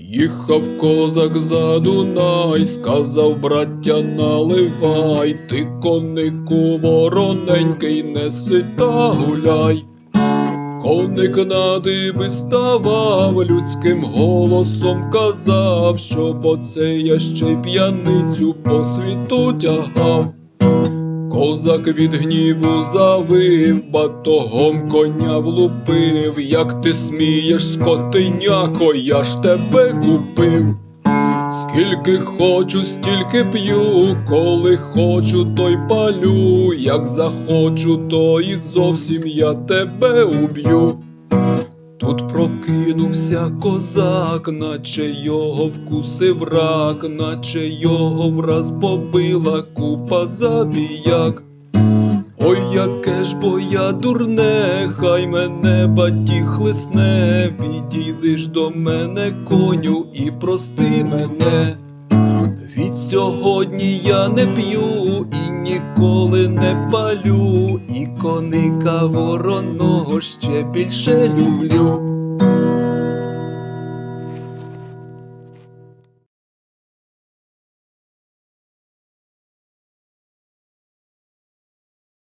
Їхав козак за Дунай, сказав браття наливай, ти конику вороненький, неси та гуляй. Коник на диби ставав, людським голосом казав, що оце я ще п'яницю по світу тягав. Козак від гніву завив, батогом коня влупив. Як ти смієш, скотиняко, я ж тебе купив. Скільки хочу, стільки п'ю, коли хочу, то й палю, як захочу, то і зовсім я тебе уб'ю. Тут прокинувся козак, наче його вкусив рак, наче його враз побила купа забіяк. Ой, яке ж бо я дурне, хай мене батіг хлисне, підійди ж до мене, коню, і прости мене. Від сьогодні я не п'ю і ніколи не палю, коника вороного ще більше люблю.